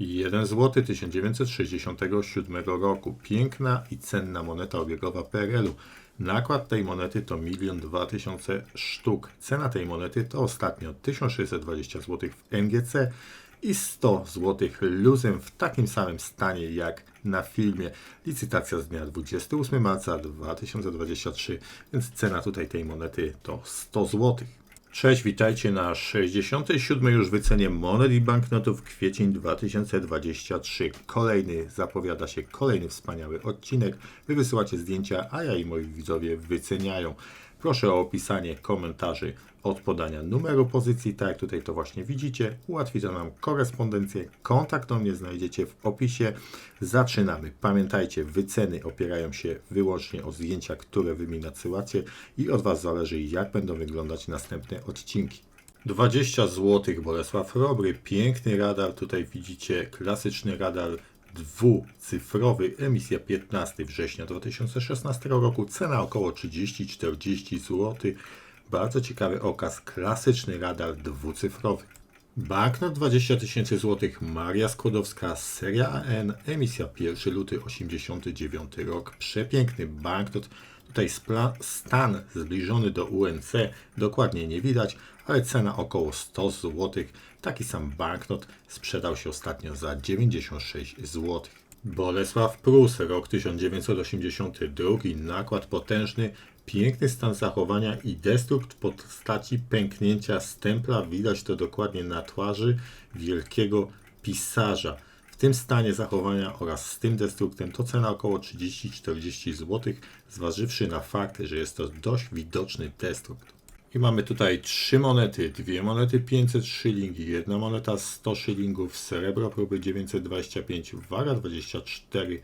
1 zł 1967 roku. Piękna i cenna moneta obiegowa PRL-u. Nakład tej monety to 1 2000 sztuk. Cena tej monety to ostatnio 1620 zł w NGC i 100 zł luzem w takim samym stanie jak na filmie. Licytacja z dnia 28 marca 2023, więc cena tutaj tej monety to 100 zł. Cześć, witajcie na 67. już wycenie monet i banknotów kwiecień 2023. Kolejny, zapowiada się kolejny wspaniały odcinek. Wy wysyłacie zdjęcia, a ja i moi widzowie wyceniają. Proszę o opisanie komentarzy od podania numeru pozycji, tak jak tutaj to właśnie widzicie. Ułatwi to nam korespondencję. Kontakt do mnie znajdziecie w opisie. Zaczynamy. Pamiętajcie, wyceny opierają się wyłącznie o zdjęcia, które wy mi nadsyłacie i od Was zależy, jak będą wyglądać następne odcinki. 20 zł Bolesław Robry, piękny radar, tutaj widzicie klasyczny radar dwucyfrowy, emisja 15 września 2016 roku, cena około 30-40 zł. Bardzo ciekawy okaz, klasyczny radar dwucyfrowy. Banknot 20 tysięcy złotych, Maria Skłodowska, seria AN, emisja 1 luty 89 rok. Przepiękny banknot. Tutaj stan zbliżony do UNC, dokładnie nie widać, ale cena około 100 zł. Taki sam banknot sprzedał się ostatnio za 96 zł. Bolesław Prus, rok 1982, nakład potężny, piękny stan zachowania i destrukt postaci pęknięcia stempla. Widać to dokładnie na twarzy wielkiego pisarza. W tym stanie zachowania oraz z tym destruktem to cena około 30-40 zł, zważywszy na fakt, że jest to dość widoczny destrukt. I mamy tutaj trzy monety, dwie monety 500 szylingi, jedna moneta 100 szylingów, srebro próby 925, waga 24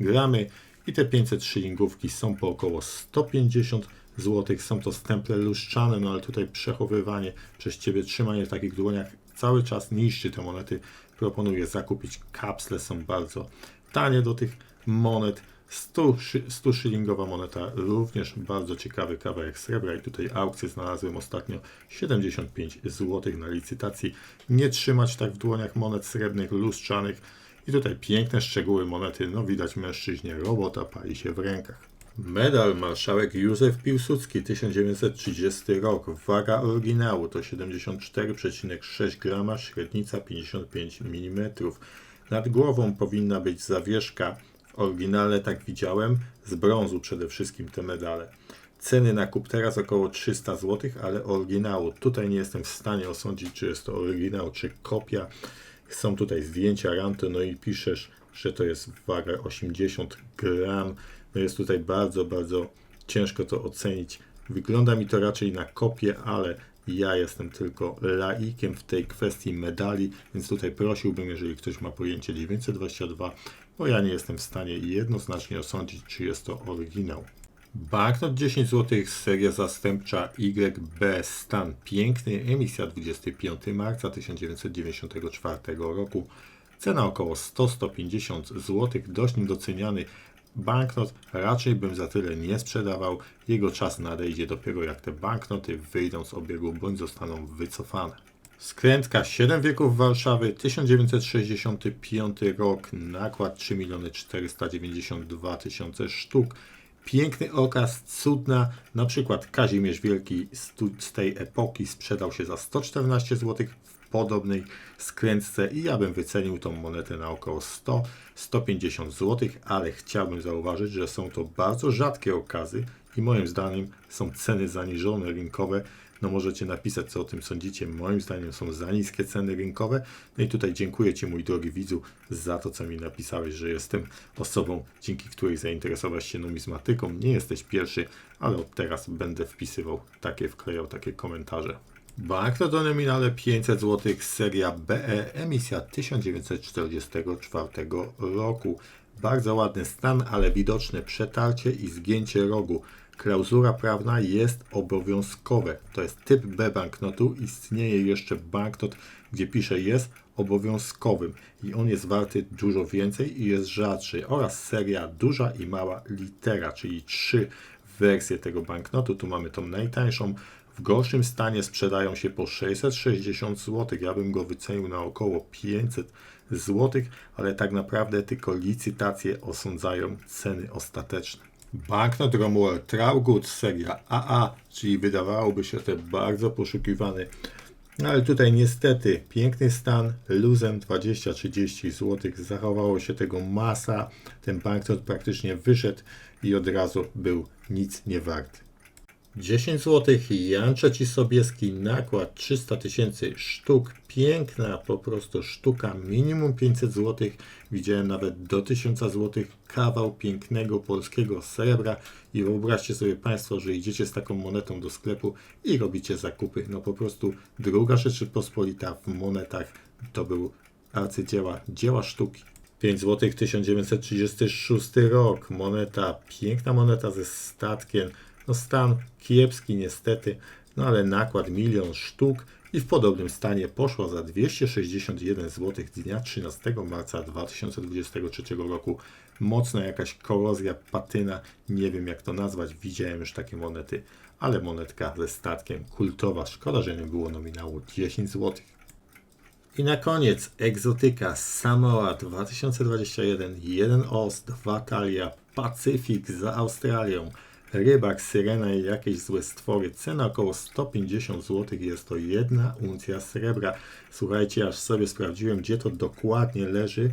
gramy i te 500 szylingówki są po około 150 zł. Są to stemple luszczane, no ale tutaj przechowywanie przez Ciebie, trzymanie w takich dłoniach cały czas niszczy te monety. Proponuję zakupić kapsle, są bardzo tanie do tych monet. 100, 100 szylingowa moneta, również bardzo ciekawy kawałek srebra i tutaj aukcję znalazłem ostatnio 75 zł na licytacji. Nie trzymać tak w dłoniach monet srebrnych, lustrzanych i tutaj piękne szczegóły monety, no widać mężczyźnie, robota pali się w rękach. Medal marszałek Józef Piłsudski 1930 rok. Waga oryginału to 74,6 grama, średnica 55 mm. Nad głową powinna być zawieszka oryginalne, tak widziałem, z brązu przede wszystkim te medale. Ceny na kup teraz około 300 zł, ale oryginału. Tutaj nie jestem w stanie osądzić, czy jest to oryginał, czy kopia. Są tutaj zdjęcia ranto, no i piszesz, że to jest waga 80 gram. No jest tutaj bardzo, bardzo ciężko to ocenić. Wygląda mi to raczej na kopię, ale ja jestem tylko laikiem w tej kwestii medali, więc tutaj prosiłbym, jeżeli ktoś ma pojęcie 922, bo ja nie jestem w stanie jednoznacznie osądzić, czy jest to oryginał. Banknot 10 zł, seria zastępcza YB Stan Piękny, emisja 25 marca 1994 roku. Cena około 100-150 zł, dość niedoceniany banknot. Raczej bym za tyle nie sprzedawał. Jego czas nadejdzie dopiero jak te banknoty wyjdą z obiegu bądź zostaną wycofane. Skrętka 7 wieków Warszawy, 1965 rok, nakład 3 492 tysiące sztuk. Piękny okaz, cudna, na przykład Kazimierz Wielki z, tej epoki sprzedał się za 114 zł w podobnej skrętce i ja bym wycenił tą monetę na około 100-150 zł, ale chciałbym zauważyć, że są to bardzo rzadkie okazy i moim zdaniem są ceny zaniżone rynkowe no możecie napisać, co o tym sądzicie. Moim zdaniem są za niskie ceny rynkowe. No i tutaj dziękuję Ci, mój drogi widzu, za to, co mi napisałeś, że jestem osobą, dzięki której zainteresowałeś się numizmatyką. Nie jesteś pierwszy, ale od teraz będę wpisywał takie, wklejał takie komentarze. Banknot o nominale 500 zł, seria BE, emisja 1944 roku. Bardzo ładny stan, ale widoczne przetarcie i zgięcie rogu klauzura prawna jest obowiązkowe. To jest typ B banknotu. Istnieje jeszcze banknot, gdzie pisze jest obowiązkowym i on jest warty dużo więcej i jest rzadszy. Oraz seria duża i mała litera, czyli trzy wersje tego banknotu. Tu mamy tą najtańszą. W gorszym stanie sprzedają się po 660 zł. Ja bym go wycenił na około 500 zł, ale tak naprawdę tylko licytacje osądzają ceny ostateczne. Banknot Romuald Traugut seria AA, czyli wydawałoby się te bardzo poszukiwany no ale tutaj niestety piękny stan, luzem 20-30 zł, zachowało się tego masa, ten banknot praktycznie wyszedł i od razu był nic nie warty. 10 zł, Jan III Sobieski, nakład 300 tysięcy sztuk, piękna po prostu sztuka, minimum 500 zł, widziałem nawet do 1000 zł, kawał pięknego polskiego srebra. I wyobraźcie sobie Państwo, że idziecie z taką monetą do sklepu i robicie zakupy, no po prostu druga Rzeczypospolita w monetach. To był arcydzieła, dzieła sztuki. 5 zł 1936 rok, moneta, piękna moneta ze statkiem, no stan kiepski niestety, no ale nakład milion sztuk i w podobnym stanie poszła za 261 zł dnia 13 marca 2023 roku. Mocna jakaś korozja, patyna, nie wiem jak to nazwać, widziałem już takie monety, ale monetka ze statkiem, kultowa, szkoda, że nie było nominału 10 zł. I na koniec egzotyka Samoa 2021, 1 os, 2 talia, Pacyfik za Australią, rybak, syrena i jakieś złe stwory. Cena około 150 zł, jest to jedna uncja srebra. Słuchajcie, aż sobie sprawdziłem, gdzie to dokładnie leży.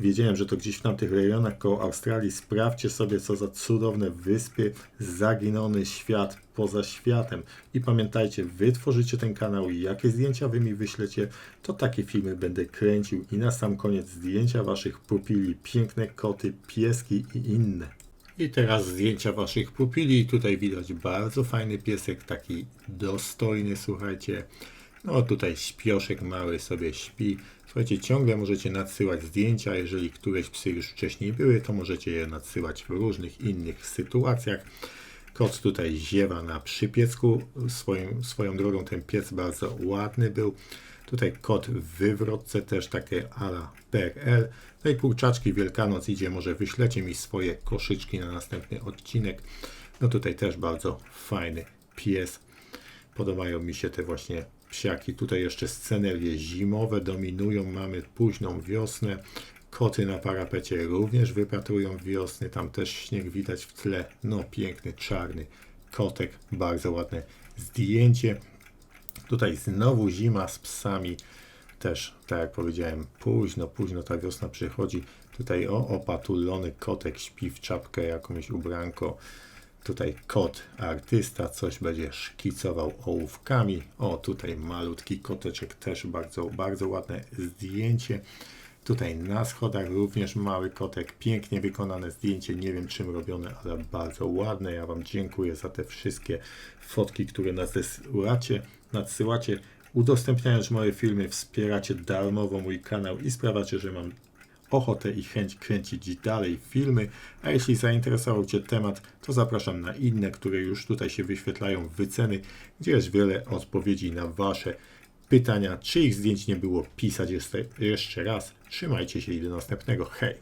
Wiedziałem, że to gdzieś w tamtych rejonach koło Australii. Sprawdźcie sobie, co za cudowne wyspy, zaginony świat poza światem. I pamiętajcie, wy tworzycie ten kanał i jakie zdjęcia wy mi wyślecie, to takie filmy będę kręcił. I na sam koniec zdjęcia waszych pupili, piękne koty, pieski i inne. I teraz zdjęcia waszych pupili. Tutaj widać bardzo fajny piesek, taki dostojny, słuchajcie. No tutaj śpioszek mały sobie śpi. Słuchajcie, ciągle możecie nadsyłać zdjęcia. Jeżeli któreś psy już wcześniej były, to możecie je nadsyłać w różnych innych sytuacjach. Kot tutaj ziewa na przypiecku. Swoim, swoją drogą ten piec bardzo ładny był. Tutaj kot w wywrotce, też takie ala PRL. No i kurczaczki Wielkanoc idzie, może wyślecie mi swoje koszyczki na następny odcinek. No tutaj też bardzo fajny pies. Podobają mi się te właśnie psiaki. Tutaj jeszcze scenerie zimowe dominują. Mamy późną wiosnę. Koty na parapecie również wypatrują wiosny. Tam też śnieg widać w tle. No piękny, czarny kotek. Bardzo ładne zdjęcie. Tutaj znowu zima z psami. Też, tak jak powiedziałem, późno, późno ta wiosna przychodzi. Tutaj o, opatulony kotek śpi w czapkę jakąś ubranko. Tutaj kot, artysta, coś będzie szkicował ołówkami. O, tutaj malutki koteczek, też bardzo, bardzo ładne zdjęcie. Tutaj na schodach również mały kotek, pięknie wykonane zdjęcie, nie wiem czym robione, ale bardzo ładne. Ja Wam dziękuję za te wszystkie fotki, które nadsyłacie, nadsyłacie. Udostępniając moje filmy, wspieracie darmowo mój kanał i sprawiacie, że mam ochotę i chęć kręcić dalej filmy, a jeśli zainteresował Cię temat, to zapraszam na inne, które już tutaj się wyświetlają wyceny, gdzie jest wiele odpowiedzi na Wasze pytania, czy ich zdjęć nie było pisać jeszcze, jeszcze raz. Trzymajcie się i do następnego. Hej!